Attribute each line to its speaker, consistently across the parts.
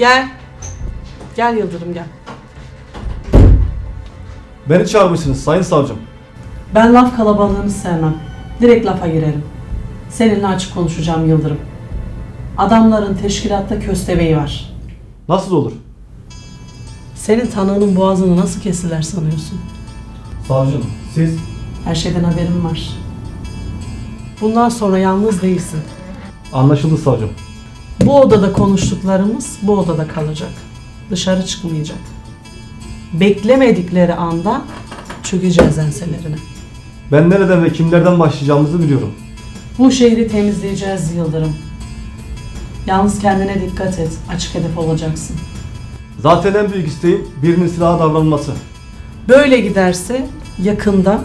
Speaker 1: Gel. Gel Yıldırım gel.
Speaker 2: Beni çağırmışsınız sayın savcım.
Speaker 1: Ben laf kalabalığını sevmem. Direkt lafa girerim. Seninle açık konuşacağım Yıldırım. Adamların teşkilatta köstebeği var.
Speaker 2: Nasıl olur?
Speaker 1: Senin tanığının boğazını nasıl kesiler sanıyorsun?
Speaker 2: Savcım siz
Speaker 1: Her şeyden haberim var. Bundan sonra yalnız değilsin.
Speaker 2: anlaşıldı savcım.
Speaker 1: Bu odada konuştuklarımız bu odada kalacak. Dışarı çıkmayacak. Beklemedikleri anda çökeceğiz enselerine.
Speaker 2: Ben nereden ve kimlerden başlayacağımızı biliyorum.
Speaker 1: Bu şehri temizleyeceğiz Yıldırım. Yalnız kendine dikkat et. Açık hedef olacaksın.
Speaker 2: Zaten en büyük isteğim birinin silaha davranması.
Speaker 1: Böyle giderse yakında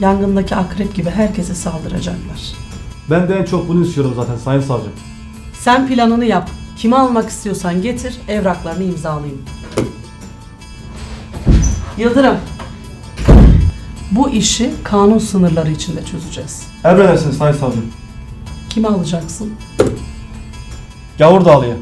Speaker 1: yangındaki akrep gibi herkese saldıracaklar.
Speaker 2: Ben de en çok bunu istiyorum zaten sayın savcım.
Speaker 1: Sen planını yap. Kimi almak istiyorsan getir, evraklarını imzalayayım. Yıldırım. Bu işi kanun sınırları içinde çözeceğiz.
Speaker 2: Emredersiniz sayın savcım.
Speaker 1: Kimi alacaksın?
Speaker 2: Gavur Dağlı'ya.